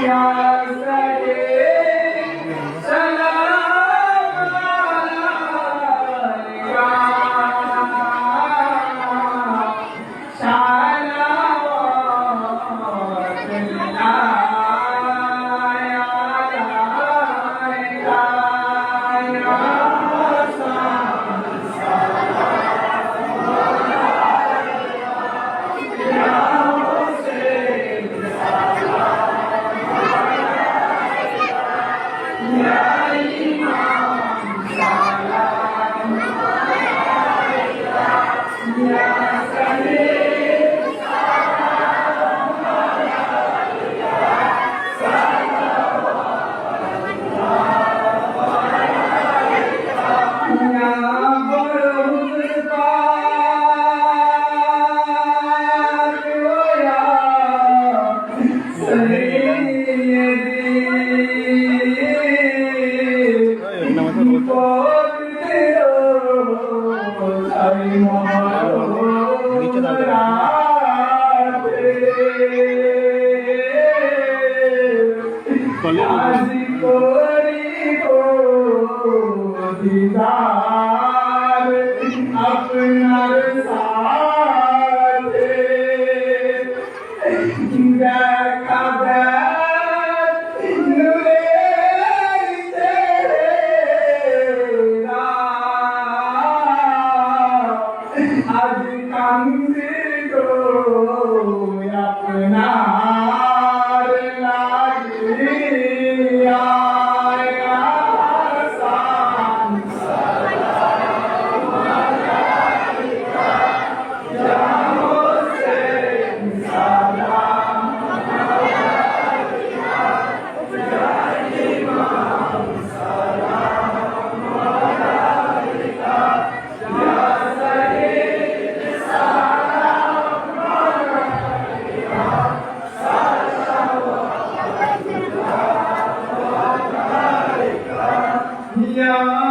Yeah. Amen. দিদার আপনার সাথে। দেখা আজ কান্দি গো আপনার। Allah.